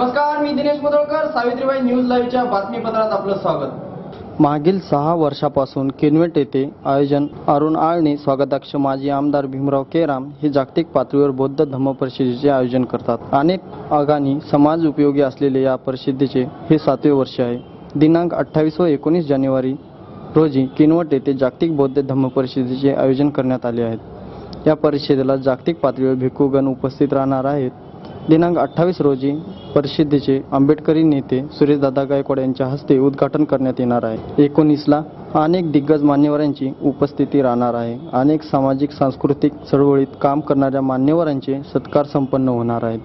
नमस्कार मी दिनेश मुदळकर सावित्रीबाई न्यूज लाईव्हच्या बातमीपत्रात आपलं स्वागत. मागील सहा वर्षापासून किनवेट येथे आयोजन अरुण आळणे स्वागताक्ष माजी आमदार भीमराव केराम हे जागतिक पातळीवर बौद्ध धम्म परिषदेचे आयोजन करतात. अनेक आगामी समाज उपयोगी असलेले या परिषदेचे हे सातवे वर्ष आहे. दिनांक अठ्ठावीस व एकोणीस जानेवारी रोजी किनवट येथे जागतिक बौद्ध धम्म परिषदेचे आयोजन करण्यात आले आहेत या परिषदेला जागतिक पातळीवर भिक्खूगण उपस्थित राहणार आहेत. दिनांक अठ्ठावीस रोजी परिषदेचे आंबेडकरी नेते सुरेशदादा गायकवाड यांच्या हस्ते उद्घाटन करण्यात येणार आहे. एकोणीसला अनेक दिग्गज मान्यवरांची उपस्थिती राहणार आहे. अनेक सामाजिक सांस्कृतिक चळवळीत काम करणाऱ्या मान्यवरांचे सत्कार संपन्न होणार आहेत.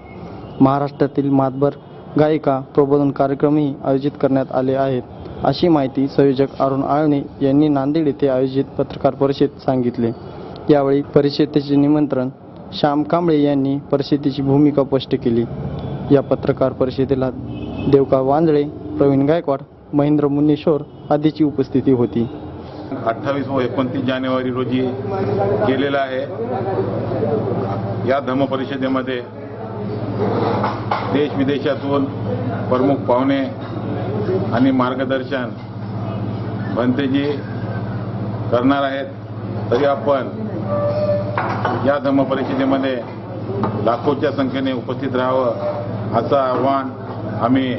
महाराष्ट्रातील मातबर गायिका प्रबोधन कार्यक्रमही आयोजित करण्यात आले आहेत अशी माहिती संयोजक अरुण आळणे यांनी नांदेड येथे आयोजित पत्रकार परिषदेत सांगितले. यावेळी परिषदेचे निमंत्रण श्याम कांबळे यांनी परिषदेची भूमिका स्पष्ट केली. या पत्रकार परिषदेला देवका वांजळे प्रवीण गायकवाड महेंद्र मुन्नेश्वर आदीची उपस्थिती होती. अठ्ठावीस व एकोणतीस जानेवारी रोजी केलेला आहे. या धम्म परिषदेमध्ये देश विदेशातून प्रमुख पाहुणे आणि मार्गदर्शन भंतेजी करणार आहेत. तरी आपण या धर्मपरिषदेमध्ये लाखोच्या संख्येने उपस्थित राहावं असं आव्हान आम्ही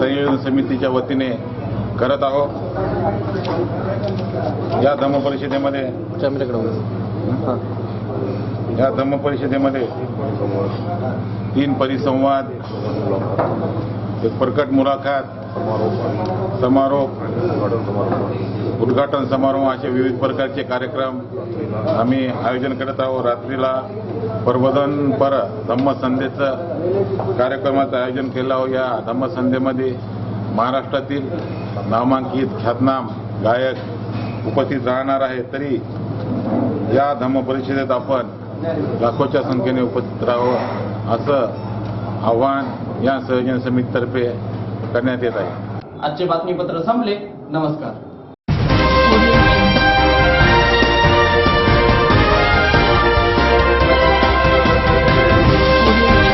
संयोजन समितीच्या वतीने करत आहोत. या धम्म परिषदेमध्ये या धम्म परिषदेमध्ये तीन परिसंवाद एक प्रकट मुलाखत समारोह उद्घाटन समारोह असे विविध प्रकारचे कार्यक्रम आम्ही आयोजन करत आहोत. रात्रीला प्रबोधन पर धम्मसंध्येचं कार्यक्रमाचं आयोजन केलं आहोत. या धम्मसंध्येमध्ये महाराष्ट्रातील नामांकित ख्यातनाम गायक उपस्थित राहणार आहे तरी या धम्म परिषदेत आपण लाखोच्या संख्येने उपस्थित राहावं असं आव्हान या संयोजन समितीतर्फे करण्यात येत आहे. आजचे बातमीपत्र संपले. नमस्कार.